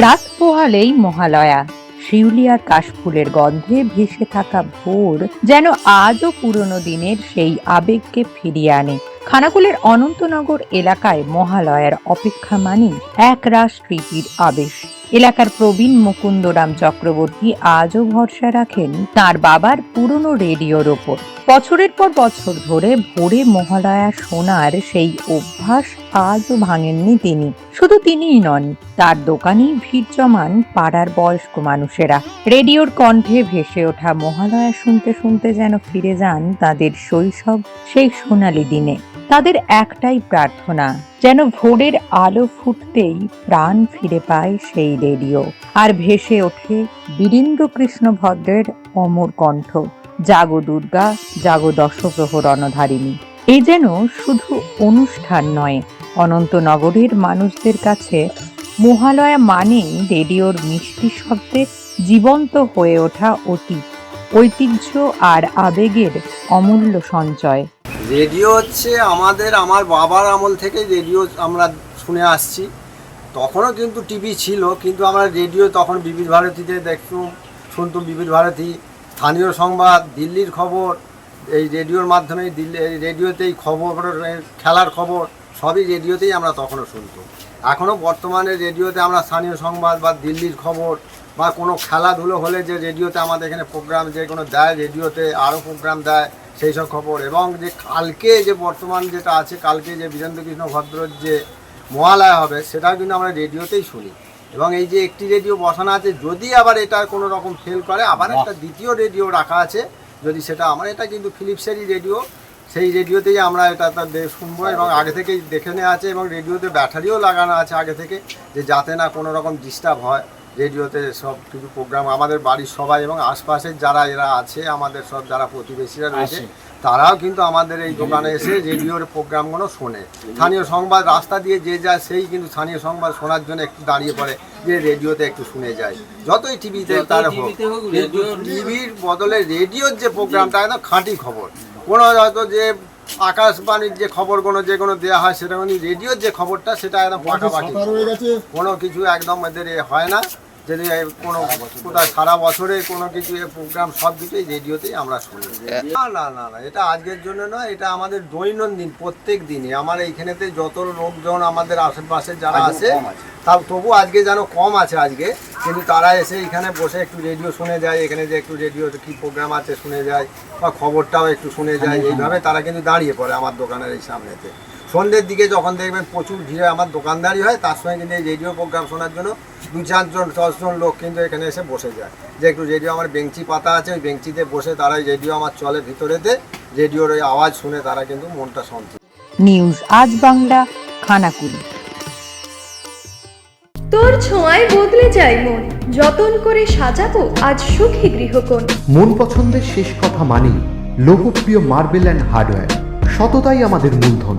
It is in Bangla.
রাত পোহালেই মহালয়া। শিউলিয়ার কাশফুলের গন্ধে ভেসে থাকা ভোর যেন আজও পুরনো দিনের সেই আবেগকে ফিরিয়ে আনে। খানাকুলের অনন্তনগর এলাকায় মহালয়ার অপেক্ষা মানেই এক রাস স্মৃতির আবেশ। এলাকার প্রবীণ মুকুন্দরাম চক্রবর্তী আজও ভরসা রাখেন তার বাবার পুরনো রেডিওর ওপর। বছরের পর বছর ধরে ভোরে মহালয়া শোনার সেই অভ্যাস আজও ভাঙেননি তিনি। শুধু তিনিই নন, তার দোকানেই ভিড় জমান পাড়ার বয়স্ক মানুষেরা। রেডিওর কণ্ঠে ভেসে ওঠা মহালয়া শুনতে শুনতে যেন ফিরে যান তাদের শৈশব, সেই সোনালি দিনে। তাদের একটাই প্রার্থনা, যেন ভোরের আলো ফুটতেই প্রাণ ফিরে পায় সেই রেডিও। আর ভেসে ওঠে বীরেন্দ্র কৃষ্ণ ভদ্রের অমর কণ্ঠ, জাগো দুর্গা, জাগো দশগ্রহ রণধারিণী এই যেন শুধু অনুষ্ঠান নয় অনন্তনগরের মানুষদের কাছে মহালয়া মানেই রেডিওর মিষ্টি শব্দে জীবন্ত হয়ে ওঠা অতীত, ঐতিহ্য আর আবেগের অমূল্য সঞ্চয়। রেডিও হচ্ছে আমাদের, আমার বাবার আমল থেকে রেডিও আমরা শুনে আসছি। তখনও কিন্তু টিভি ছিল, কিন্তু আমরা রেডিও তখন বিবিধ ভারতীতে দেখতাম, শুনতাম বিবিধ ভারতী, স্থানীয় সংবাদ, দিল্লির খবর, এই রেডিওর মাধ্যমে দিল্লি রেডিওতেই খবর খেলার খবর সবই রেডিওতেই আমরা তখনও শুনতাম এখনও বর্তমানে রেডিওতে আমরা স্থানীয় সংবাদ বা দিল্লির খবর বা কোনো খেলাধুলো হলে যে রেডিওতে আমাদের এখানে প্রোগ্রাম যে কোনো দেয় রেডিওতে আরও প্রোগ্রাম দেয় সেই সব খবর। এবং যে কালকে যে বর্তমান যেটা আছে কালকে যে বীরেন্দ্রকৃষ্ণ ভদ্রর যে মহালয়া হবে সেটাও কিন্তু আমরা রেডিওতেই শুনি। এবং এই যে একটি রেডিও বসানো আছে যদি আবার এটা কোনো রকম ফেল করে আবার একটা দ্বিতীয় রেডিও রাখা আছে যদি সেটা আমার এটা কিন্তু ফিলিপসেরই রেডিও। সেই রেডিওতেই আমরা এটা শুনব এবং আগে থেকেই দেখে নেওয়া আছে এবং রেডিওতে ব্যাটারিও লাগানো আছে আগে থেকে যে যাতে না কোনো রকম ডিস্টার্ব হয়। রেডিওতে সব কিছু প্রোগ্রাম আমাদের বাড়ির সবাই এবং আশপাশের যারা এরা আছে আমাদের সব যারা প্রতিবেশীরা রয়েছে তারাও কিন্তু আমাদের এই দোকানে এসে রেডিওর প্রোগ্রামগুলো শোনে। স্থানীয় সংবাদ রাস্তা দিয়ে যে যায় সেই কিন্তু স্থানীয় সংবাদ শোনার জন্য একটু দাঁড়িয়ে পড়ে যে রেডিওতে একটু শুনে যায়। যতই টিভিতে তার হোক টিভির বদলে রেডিওর যে প্রোগ্রামটা একদম খাঁটি খবর। কোনো হয়তো যে আকাশবাণীর যে খবরগুলো কোনো দেওয়া হয় সেটা কিন্তু রেডিওর যে খবরটা সেটা একদম পাকাপাকি। কোনো কিছু একদম এদের হয় না। যদি কোনো কোথায় সারা বছরে কোনো কিছু প্রোগ্রাম সব কিছুই রেডিওতেই আমরা শুনি। না না না না এটা আজকের জন্য নয় এটা আমাদের দৈনন্দিন প্রত্যেক দিনই আমার এইখানেতে যত লোকজন আমাদের আশেপাশে যারা আছে তাও তবু আজকে যেন কম আছে আজকে কিন্তু তারা এসে এখানে বসে একটু রেডিও শুনে যায় এখানে যে একটু রেডিও কী প্রোগ্রাম আছে শুনে যায় বা খবরটাও একটু শুনে যায় এইভাবে তারা কিন্তু দাঁড়িয়ে পড়ে আমার দোকানের এই সামনেতে। সন্ধ্যের দিকে যখন দেখবেন প্রচুর ভিড়ে আমার দোকানদারি হয় তার সঙ্গে কিন্তু এই রেডিও প্রোগ্রাম শোনার জন্য দু চারজন দশজন লোক কিন্তু এখানে এসে বসে যায়। যে একটু রেডিও আমার বেঞ্চি পাতা আছে ওই বেঞ্চিতে বসে তারা রেডিও আমার চলে ভিতরেতে রেডিওর ওই আওয়াজ শুনে তারা কিন্তু মনটা শান্তি নিউজ আজ বাংলা খানাকুল। তোর ছোঁয়ায় বদলে যায় মন যতন করে সাজাবো আজ সুখী গৃহকোণ। মন পছন্দের শেষ কথা মানি লোকপ্রিয় মার্বেল অ্যান্ড হার্ডওয়্যার সততাই আমাদের মূলধন।